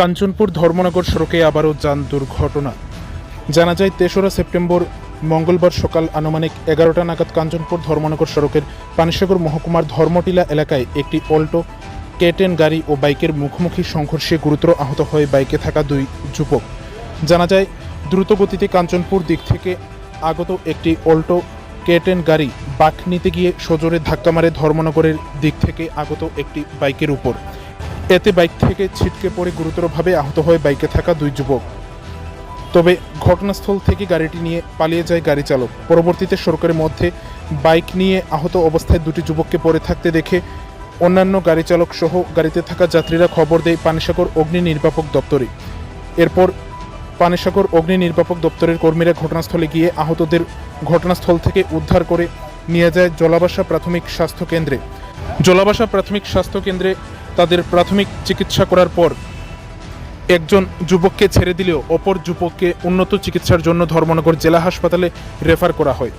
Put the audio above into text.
কাঞ্চনপুর ধর্মনগর সড়কে আবারও যান দুর্ঘটনা। জানা যায়, তেসরা সেপ্টেম্বর মঙ্গলবার সকাল আনুমানিক এগারোটা নাগাদ কাঞ্চনপুর ধর্মনগর সড়কের পানিসাগর মহকুমার ধর্মটিলা এলাকায় একটি অল্টো কেটেন গাড়ি ও বাইকের মুখোমুখি সংঘর্ষে গুরুতর আহত হয়ে বাইকে থাকা দুই যুবক। জানা যায় দ্রুত গতিতে কাঞ্চনপুর দিক থেকে আগত একটি অল্টো কেটেন গাড়ি বাঁক নিতে গিয়ে সজোরে ধাক্কা মারে ধর্মনগরের দিক থেকে আগত একটি বাইকের উপর। এতে বাইক থেকে ছিটকে পড়ে গুরুতরভাবে আহত হয়ে বাইকে থাকা দুই যুবক। তবে ঘটনাস্থল থেকে গাড়িটি নিয়ে পালিয়ে যায় গাড়ি চালক। পরবর্তীতে সরকারের মধ্যে বাইক নিয়ে আহত অবস্থায় দুটি যুবককে পড়ে থাকতে দেখে অন্যান্য গাড়ি চালক সহ গাড়িতে থাকা যাত্রীরা খবর দেয় পানিসাগর অগ্নি নির্বাপক দপ্তরে। এরপর পানিসাগর অগ্নি নির্বাপক দপ্তরের কর্মীরা ঘটনাস্থলে গিয়ে আহতদের ঘটনাস্থল থেকে উদ্ধার করে নিয়ে যায় জলাবাসা প্রাথমিক স্বাস্থ্য কেন্দ্রে। জলাবাসা প্রাথমিক স্বাস্থ্য কেন্দ্রে তাদের প্রাথমিক চিকিৎসা করার পর একজন যুবককে ছেড়ে দিলেও অপর যুবককে উন্নত চিকিৎসার জন্য ধর্মনগর জেলা হাসপাতালে রেফার করা হয়।